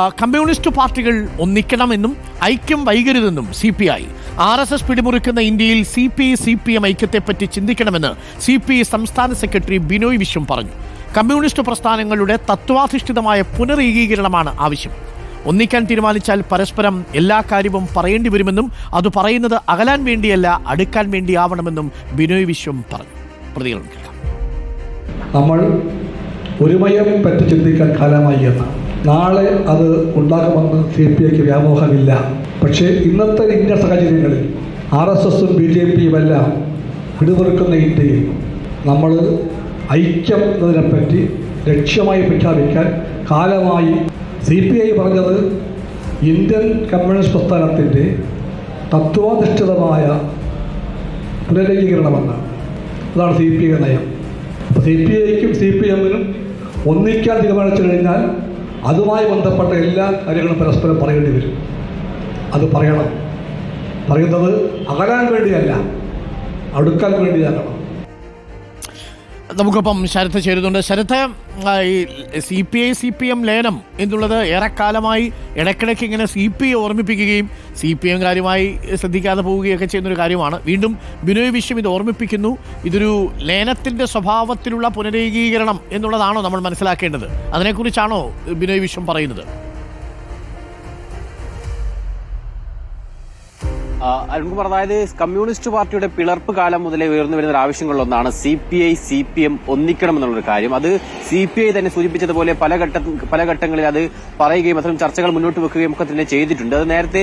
Communist പാർട്ടികൾ ഒന്നിക്കണമെന്നും ഐക്യം വൈകരുതെന്നും C P I. R S S പിടിമുറുക്കുന്ന ഇന്ത്യയിൽ C P I C P M ഐക്യത്തെപ്പറ്റി ചിന്തിക്കണമെന്ന് സി പി ഐ സംസ്ഥാന സെക്രട്ടറി ബിനോയ് വിശ്വം പറഞ്ഞു. കമ്മ്യൂണിസ്റ്റ് പ്രസ്ഥാനങ്ങളുടെ തത്വാധിഷ്ഠിതമായ പുനരേകീകരണമാണ് ആവശ്യം. ഒന്നിക്കാൻ തീരുമാനിച്ചാൽ പരസ്പരം എല്ലാ കാര്യവും പറയേണ്ടി വരുമെന്നും അത് പറയുന്നത് അകലാൻ വേണ്ടിയല്ല അടുക്കാൻ വേണ്ടിയാവണമെന്നും ബിനോയ് വിശ്വം പറഞ്ഞു. പ്രതികരണം നമ്മൾ ഒരുമയെ പറ്റി ചിന്തിക്കാൻ കാലമായി എന്ന് നാളെ അത് ഉണ്ടാകുമെന്ന് സി പി ഐക്ക് വ്യാമോഹമില്ല. പക്ഷേ ഇന്നത്തെ ഇന്ത്യ സാഹചര്യങ്ങളിൽ ആർ എസ് എസും ബി ജെ പിയുമെല്ലാം പിടിവെറുക്കുന്ന ഇന്ത്യയിൽ നമ്മൾ ഐക്യം എന്നതിനെപ്പറ്റി ലക്ഷ്യമായി പ്രഖ്യാപിക്കാൻ കാലമായി സി പി ഐ പറഞ്ഞത് ഇന്ത്യൻ കമ്മ്യൂണിസ്റ്റ് പ്രസ്ഥാനത്തിന്റെ തത്വാധിഷ്ഠിതമായ പുനരേകീകരണമെന്നാണ് അതാണ് സി പി ഐ നയം. സി പി ഐക്കും സി പി എമ്മിനും ഒന്നിക്കാൻ തീരുമാനിച്ചു കഴിഞ്ഞാൽ അതുമായി ബന്ധപ്പെട്ട എല്ലാ കാര്യങ്ങളും പരസ്പരം പറയേണ്ടി വരും. അത് പറയണം. പറയുന്നത് അകലാൻ വേണ്ടിയല്ല അടുക്കാൻ വേണ്ടിയാകണം. നമുക്കൊപ്പം ശരത്ത് ചേരുന്നുണ്ട്. ശരത്ത് ഈ C P I C P M ലയനം എന്നുള്ളത് ഏറെക്കാലമായി ഇടയ്ക്കിടയ്ക്ക് ഇങ്ങനെ സി പി ഐ ഓർമ്മിപ്പിക്കുകയും സി പി എം കാര്യമായി ശ്രദ്ധിക്കാതെ പോവുകയൊക്കെ ചെയ്യുന്നൊരു കാര്യമാണ്. വീണ്ടും ബിനോയ് വിശ്വം ഇത് ഓർമ്മിപ്പിക്കുന്നു. ഇതൊരു ലേനത്തിന്റെ സ്വഭാവത്തിലുള്ള പുനരേകീകരണം എന്നുള്ളതാണോ നമ്മൾ മനസ്സിലാക്കേണ്ടത്? അതിനെക്കുറിച്ചാണോ ബിനോയ് വിശ്വം പറയുന്നത്? അരുൺകുമാർ അതായത് കമ്മ്യൂണിസ്റ്റ് പാർട്ടിയുടെ പിളർപ്പ് കാലം മുതലേ ഉയർന്നു വരുന്ന ആവശ്യങ്ങളിലൊന്നാണ് C P I C P M ഒന്നിക്കണം എന്നുള്ളൊരു കാര്യം. അത് സി പി ഐ തന്നെ സൂചിപ്പിച്ചതുപോലെ പല ഘട്ട പല ഘട്ടങ്ങളിൽ അത് പറയുകയും അത്തരം ചർച്ചകൾ മുന്നോട്ട് വെക്കുകയും ഒക്കെ തന്നെ ചെയ്തിട്ടുണ്ട്. അത് നേരത്തെ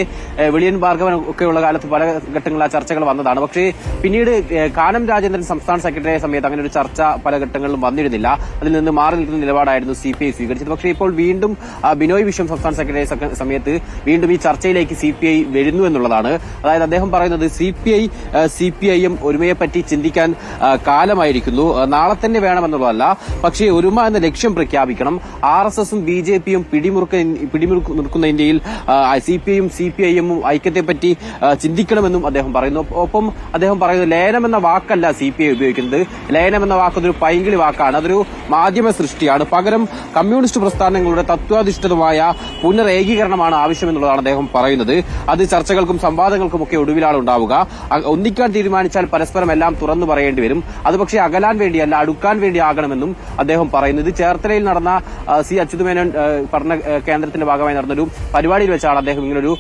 വിളിയൻ ഭാർഗവൻ ഒക്കെയുള്ള കാലത്ത് പല ഘട്ടങ്ങളിൽ ആ ചർച്ചകൾ വന്നതാണ്. പക്ഷേ പിന്നീട് കാനം രാജേന്ദ്രൻ സംസ്ഥാന സെക്രട്ടറിയായ സമയത്ത് അങ്ങനെ ഒരു ചർച്ച പല ഘട്ടങ്ങളിലും വന്നിരുന്നില്ല. അതിൽ നിന്ന് മാറി നിൽക്കുന്ന നിലപാടായിരുന്നു സി പി ഐ സ്വീകരിച്ചത്. പക്ഷേ ഇപ്പോൾ വീണ്ടും ബിനോയ് വിശ്വം സംസ്ഥാന സെക്രട്ടറി സമയത്ത് വീണ്ടും ഈ ചർച്ചയിലേക്ക് സി പി ഐ വരുന്നു എന്നുള്ളതാണ്. അതായത് അദ്ദേഹം പറയുന്നത് C P I C P I M ഒരുമയെപ്പറ്റി ചിന്തിക്കാൻ കാലമായിരിക്കുന്നു. നാളെ തന്നെ വേണമെന്നുള്ളതല്ല പക്ഷേ ഒരുമ എന്ന ലക്ഷ്യം പ്രഖ്യാപിക്കണം. ആർ എസ് എസും ബി ജെ പിയും പിടിമുറുക്ക പിടിമുറുക്ക നിൽക്കുന്ന ഇന്ത്യയിൽ സി പി ഐയും സി പി ഐ എമ്മും ഐക്യത്തെപ്പറ്റി ചിന്തിക്കണമെന്നും അദ്ദേഹം പറയുന്നു. ഒപ്പം അദ്ദേഹം പറയുന്നത് ലയനം എന്ന വാക്കല്ല സി പി ഐ ഉപയോഗിക്കുന്നത്. ലയനം എന്ന വാക്ക് അതൊരു പൈങ്കിളി വാക്കാണ്. അതൊരു മാധ്യമ സൃഷ്ടിയാണ്. പകരം കമ്മ്യൂണിസ്റ്റ് പ്രസ്ഥാനങ്ങളുടെ തത്വാധിഷ്ഠിതമായ പുനരേകീകരണമാണ് ആവശ്യമെന്നുള്ളതാണ് അദ്ദേഹം പറയുന്നത്. അത് ചർച്ചകൾക്കും സംവാദങ്ങൾക്കും ഒക്കെ ഒടുവിലാണ് ഉണ്ടാവുക. ഒന്നിക്കാൻ തീരുമാനിച്ചാൽ പരസ്പരം എല്ലാം തുറന്നു പറയേണ്ടി വരും. അത് പക്ഷേ അകലാൻ വേണ്ടിയല്ല അടുക്കാൻ വേണ്ടി ആകണമെന്നും അദ്ദേഹം പറയുന്നു. ഇത് ചേർത്തലയിൽ നടന്ന സി അച്യുതമേനോൻ പഠന കേന്ദ്രത്തിന്റെ ഭാഗമായി നടന്നൊരു പരിപാടിയിൽ വെച്ചാണ് അദ്ദേഹം ഇങ്ങനൊരു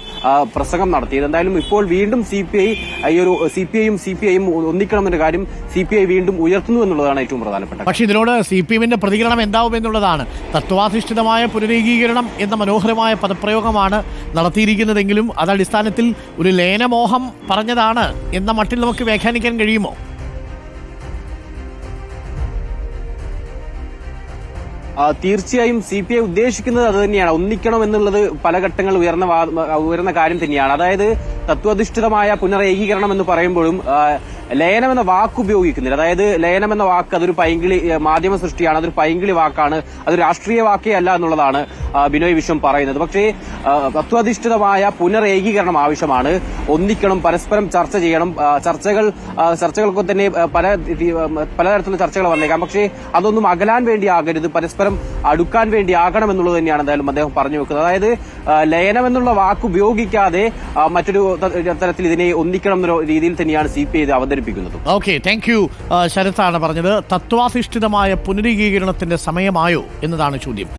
പ്രസംഗം നടത്തിയത്. എന്തായാലും ഇപ്പോൾ വീണ്ടും സി പി ഐ ഈ ഒരു സി പി ഐയും സി പി ഐയും ഒന്നിക്കണമെന്ന കാര്യം സി പി ഐ വീണ്ടും ഉയർത്തുന്നു എന്നുള്ളതാണ് ഏറ്റവും പ്രധാനപ്പെട്ടത് പക്ഷേ ഇതിനോട് സി പി എമ്മിന്റെ പ്രതികരണം എന്താവും എന്നുള്ളതാണ്. തത്വാധിഷ്ഠിതമായ പുനരേകീകരണം എന്ന മനോഹരമായ പദപ്രയോഗമാണ് നടത്തിയിരിക്കുന്നതെങ്കിലും അതടിസ്ഥാനത്തിൽ ഒരു ഒരു ലയനമോഹം പറഞ്ഞതാണ് എന്ന മട്ടിൽ നമുക്ക് വ്യാഖ്യാനിക്കാൻ കഴിയുമോ? തീർച്ചയായും സി പി ഐ ഉദ്ദേശിക്കുന്നത് അത് തന്നെയാണ്. ഒന്നിക്കണം എന്നുള്ളത് പല ഘട്ടങ്ങൾ ഉയർന്ന ഉയർന്ന കാര്യം തന്നെയാണ്. അതായത് തത്വധിഷ്ഠിതമായ പുനരേകീകരണം എന്ന് പറയുമ്പോഴും ലയനം എന്ന വാക്ക് ഉപയോഗിക്കുന്നില്ല. അതായത് ലയനം എന്ന വാക്ക് അതൊരു പൈങ്കിളി മാധ്യമ സൃഷ്ടിയാണ് അതൊരു പൈങ്കിളി വാക്കാണ് അത് രാഷ്ട്രീയ വാക്കേ അല്ല എന്നുള്ളതാണ് ബിനോയ് വിശ്വം പറയുന്നത്. പക്ഷേ തത്വാധിഷ്ഠിതമായ പുനരേകീകരണം ആവശ്യമാണ്. ഒന്നിക്കണം പരസ്പരം ചർച്ച ചെയ്യണം. ചർച്ചകൾ ചർച്ചകൾക്ക് തന്നെ പല പലതരത്തിലുള്ള ചർച്ചകൾ വന്നേക്കാം. പക്ഷേ അതൊന്നും അകലാൻ വേണ്ടി ആകരുത്. പരസ്പരം അടുക്കാൻ വേണ്ടി ആകണം എന്നുള്ളത് തന്നെയാണ് എന്തായാലും അദ്ദേഹം പറഞ്ഞു വെക്കുന്നത്. അതായത് ലയനം എന്നുള്ള വാക്ക് ഉപയോഗിക്കാതെ മറ്റൊരു തരത്തിൽ ഇതിനെ ഒന്നിക്കണം എന്ന രീതിയിൽ തന്നെയാണ് സി പി ഐ അവതരിപ്പിക്കുന്നത്. ഓക്കെ താങ്ക് യു ശരത്താണ് പറഞ്ഞത് തത്വാധിഷ്ഠിതമായ പുനരീകീകരണത്തിന്റെ സമയമായോ എന്നതാണ് ചോദ്യം.